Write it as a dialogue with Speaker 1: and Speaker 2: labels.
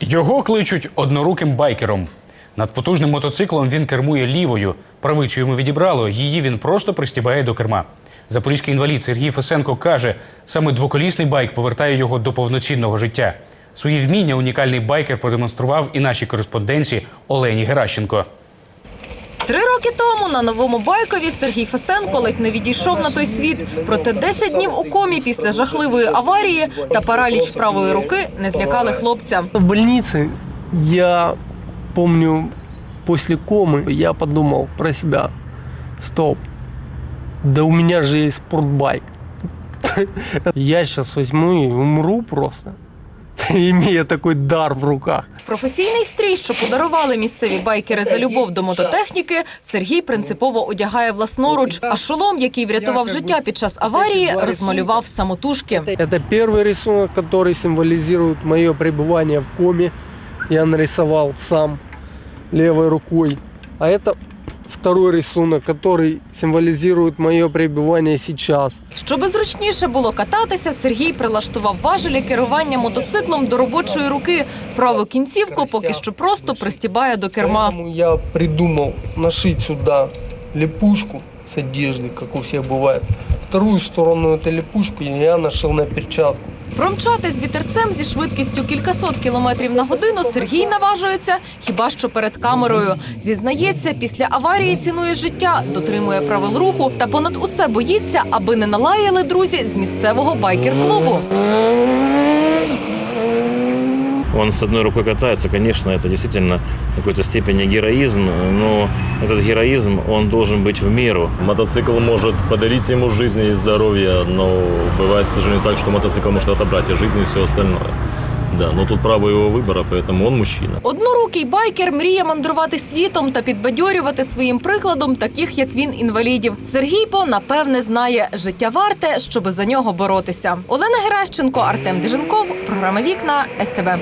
Speaker 1: Його кличуть одноруким байкером. Над потужним мотоциклом він кермує лівою. Правицю йому відібрало, її він просто пристібає до керма. Запорізький інвалід Сергій Фесенко каже, саме двоколісний байк повертає його до повноцінного життя. Свої вміння унікальний байкер продемонстрував і нашій кореспонденції Олені Геращенко.
Speaker 2: Три роки тому на новому байкові Сергій Фесенко ледь не відійшов на той світ. Проте 10 днів у комі після жахливої аварії та параліч правої руки не злякали хлопця.
Speaker 3: В больнице я помню, после комы я подумал про себя. Стоп, да у меня же есть спортбайк. Я сейчас возьму и умру просто, имея такой дар в руках.
Speaker 2: Професійний стрій, що подарували місцеві байкери за любов до мототехніки, Сергій принципово одягає власноруч. А шолом, який врятував життя під час аварії, розмалював самотужки.
Speaker 3: Это первый рисунок, который символизирует мое пребывание в коме. Я нарисовал сам левой рукой. А это второй рисунок, который символизирует мое пребывание сейчас.
Speaker 2: Щоби зручніше було кататися, Сергій прилаштував важелі керування мотоциклом до робочої руки. Праву кінцівку поки що просто пристібає до керма.
Speaker 3: Поэтому я придумал нашить сюда липучку с одежды, как у всех бывает. Вторую сторону этой липучки я нашел на перчатку.
Speaker 2: Промчати з вітерцем зі швидкістю кількасот кілометрів на годину Сергій наважується хіба що перед камерою. Зізнається, після аварії цінує життя, дотримує правил руху та понад усе боїться, аби не налаяли друзі з місцевого байкер-клубу
Speaker 4: Он с одной рукой катается, конечно, это действительно в какой-то степени героизм, но этот героизм, он должен быть в меру.
Speaker 5: Мотоцикл может подарить ему жизнь и здоровье, но бывает, к сожалению, так, что мотоцикл может отобрать и жизнь, и все остальное. Да, но тут право его выбора, поэтому он мужчина.
Speaker 2: Однорукий байкер мріє мандрувати світом та підбадьорювати своїм прикладом таких, як він, інвалідів. Сергій По напевне знає, життя варте, щоби за нього боротися. Олена Геращенко, Артем Деженков, програма Вікна СТБ.